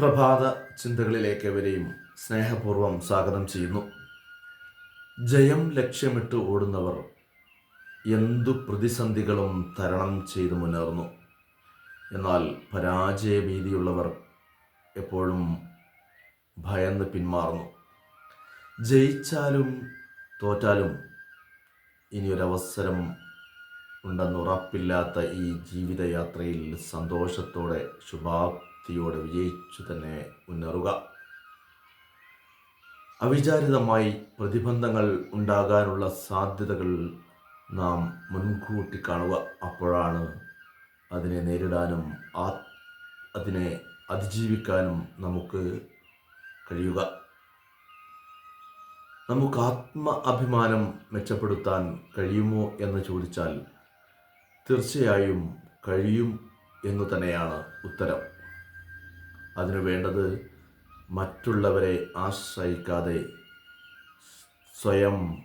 പ്രഭാത ചിന്തകളിലേക്ക് എവരെയും സ്നേഹപൂർവം സ്വാഗതം ചെയ്യുന്നു. ജയം ലക്ഷ്യമിട്ട് ഓടുന്നവർ എന്തു പ്രതിസന്ധികളും തരണം ചെയ്തു മുന്നേറുന്നു. എന്നാൽ പരാജയഭീതിയുള്ളവർ എപ്പോഴും ഭയന്ന് പിന്മാറുന്നു. ജയിച്ചാലും തോറ്റാലും ഇനിയൊരവസരം ഉണ്ടെന്നുറപ്പില്ലാത്ത ഈ ജീവിതയാത്രയിൽ സന്തോഷത്തോടെ ശുഭാപ്തിയോടെ വിജയിച്ചു തന്നെ മുന്നേറുക. അവിചാരിതമായി പ്രതിബന്ധങ്ങൾ ഉണ്ടാകാനുള്ള സാധ്യതകൾ നാം മുൻകൂട്ടി കാണുക. അപ്പോഴാണ് അതിനെ നേരിടാനും ആ അതിനെ അതിജീവിക്കാനും നമുക്ക് കഴിയുക. നമുക്ക് ആത്മ അഭിമാനം മെച്ചപ്പെടുത്താൻ കഴിയുമോ എന്ന് ചോദിച്ചാൽ തീർച്ചയായും കഴിയും എന്നു തന്നെയാണ് ഉത്തരം. അതിനു വേണ്ടത് മറ്റുള്ളവരെ ആശ്രയിക്കാതെ സ്വയം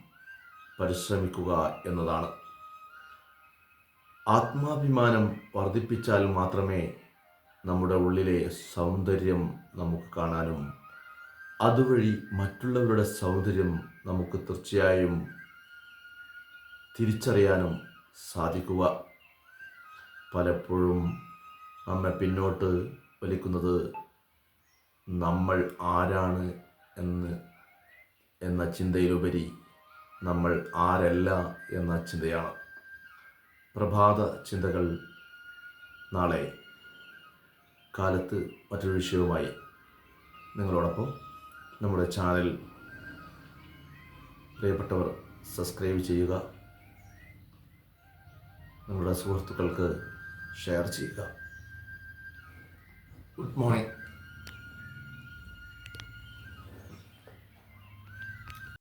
പരിശ്രമിക്കുക എന്നതാണ്. ആത്മാഭിമാനം വർദ്ധിപ്പിച്ചാൽ മാത്രമേ നമ്മുടെ ഉള്ളിലെ സൗന്ദര്യം നമുക്ക് കാണാനും അതുവഴി മറ്റുള്ളവരുടെ സൗന്ദര്യം നമുക്ക് തീർച്ചയായും തിരിച്ചറിയാനും സാധിക്കുക. പലപ്പോഴും നമ്മെ പിന്നോട്ട് വലിക്കുന്നത് നമ്മൾ ആരാണ് എന്ന് എന്ന ചിന്തയിലുപരി നമ്മൾ ആരല്ല എന്ന ചിന്തയാണ്. പ്രഭാത ചിന്തകൾ നാളെ കാലത്ത് മറ്റൊരു വിഷയവുമായി നിങ്ങളോടൊപ്പം നമ്മുടെ ചാനൽ പ്രിയപ്പെട്ടവർ സബ്സ്ക്രൈബ് ചെയ്യുക. നമ്മുടെ സുഹൃത്തുക്കൾക്ക് ഷെയർ ചെയ്യുക. Good morning